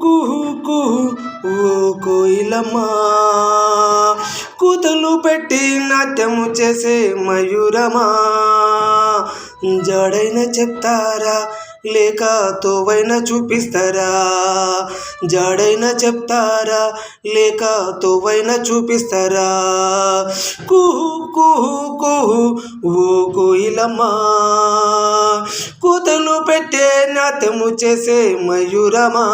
కుహు కుహు ఓ కోయిలమ్మా. కూతలు పెట్టి నాట్యము చేసే మయూరమా. జడైన చెప్తారా లేక తోవైన చూపిస్తారా? జాడైన చెప్తారా లేక తోవైన చూపిస్తారా? కుహు కుహు కుహు ఓ కోయిలమ్మా. కూతలు నాట్యము చేసే మయూరమా?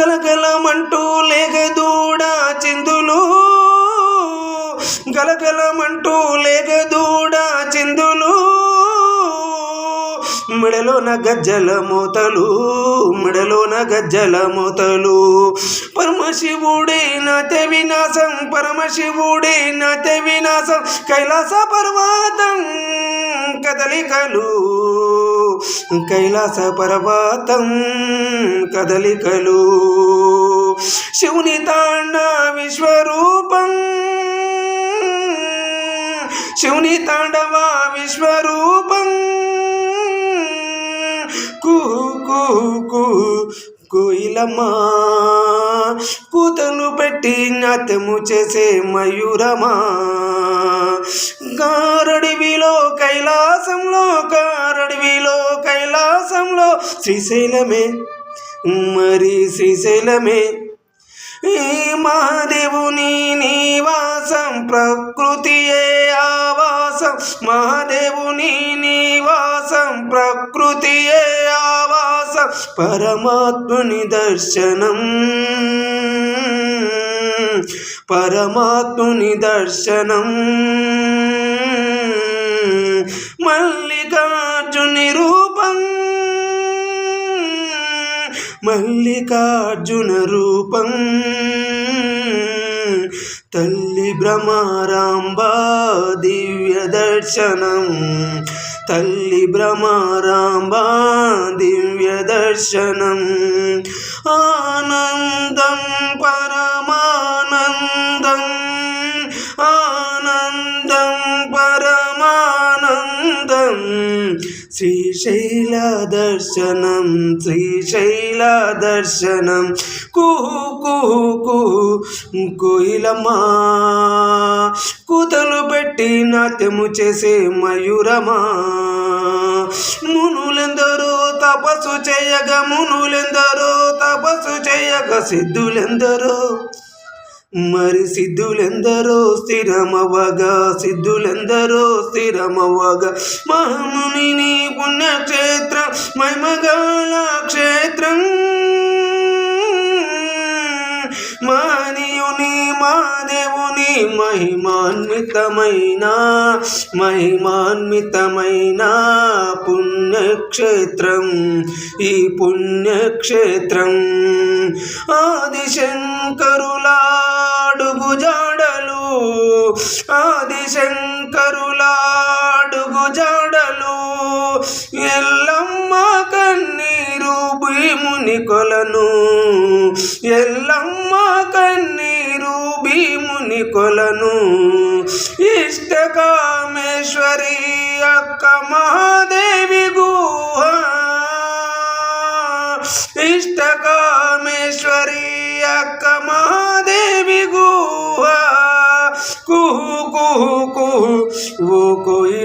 గలగలమంటూ లేగదూడ చిందులు. గలగలమంటూ లేగదూడ చిందులు. మెడలోన గజ్జల మూతలు మెడలోన గజ్జల మూతలు. పరమశివుడే నాట్య వినాశం పరమశివుడే నాట్య వినాశం కైలాస పర్వతం కదలికలు. కైలాస పర్వతం కదలికలు. శివుని తాండ విశ్వరూపం. శివుని తాండవ విశ్వరూపం. కుహు కుహు కోయిలమ్మా. కూతలు పెట్టి నాట్యము చేసే మయూరమా. కారడివిలో కైలాసంలో కారడివిలో కైలాసంలో శ్రీశైలమే మరి శ్రీశైలమే. ఈ మహాదేవుని నివాసం ప్రకృతియే ఆవాసం. మహాదేవుని నివాసం ప్రకృతియే ఆవాసం. పరమాత్ముని దర్శనం. పరమాత్ముని దర్శనం. మల్లికార్జుని రూపం. మల్లికార్జున రూపం. తల్లి భ్రమరాంబా దివ్య దర్శనం. తల్లి భ్రమరాంబా దివ్య దర్శనం. ఆనందం పరా దర్శనం శ్రీశైల దర్శనం శ్రీశైల దర్శనం. కుహు కుహు కుహు కోయిలమ్మా. కూతలు పెట్టి నాట్యము చేసే మయూరమా మునులెందరో తపస్సు చేయగ మునులెందరో తపస్సు చేయగ సిద్ధులెందరో మరి సిద్ధులెందరో స్థిరమవగా సిద్ధులెందరో స్థిరమవగా. మహముని పుణ్యక్షేత్రం మైమగాల క్షేత్రం మానియుని మాదేవుని మహిమాన్వితమైన మహిమాన్వితమైన పుణ్యక్షేత్రం ఈ పుణ్యక్షేత్రం. ఆదిశంకరుల ఆదిశంకరులాడుగు జాడలు ఎల్లమ్మ కన్నీరు భీముని కొలను ఎల్లమ్మ కన్నీరు భీముని కొలను. ఇష్టకామేశ్వరి అక్క మహాదేవి గుహ ఇష్టకామేశ్వరి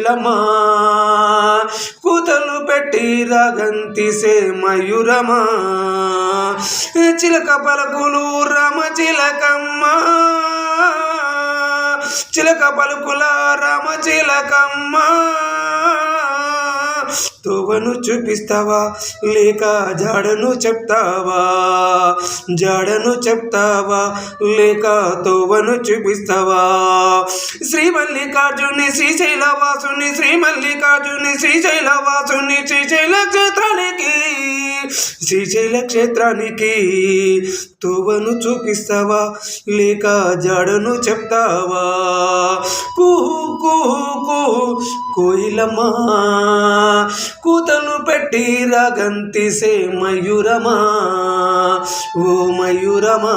కోయిలమ్మా కూతలు పెట్టి రాగంతిసే మయూరమా? చిలక పలుకులు రమ చిలకమ్మ. చిలక పలుకుల రమ చిలకమ్మ. తోవను చూపిస్తావా? లేక జాడను చెప్తావా? జాడను చెప్తావా? లేక తోవను చూపిస్తావా? శ్రీ మల్లికార్జుని శ్రీశైల వాసుని శ్రీ మల్లికార్జుని శ్రీశైల వాసుని శ్రీశైల క్షేత్రానికి శ్రీశైల క్షేత్రానికి తోవను చూపిస్తావా? లేక జాడను చెప్తావా? కుహు కుహు కుహు కోయిలమ్మా కూతలు పెట్టి రగంతిసే మయూరమా? ఓ మయూరమా?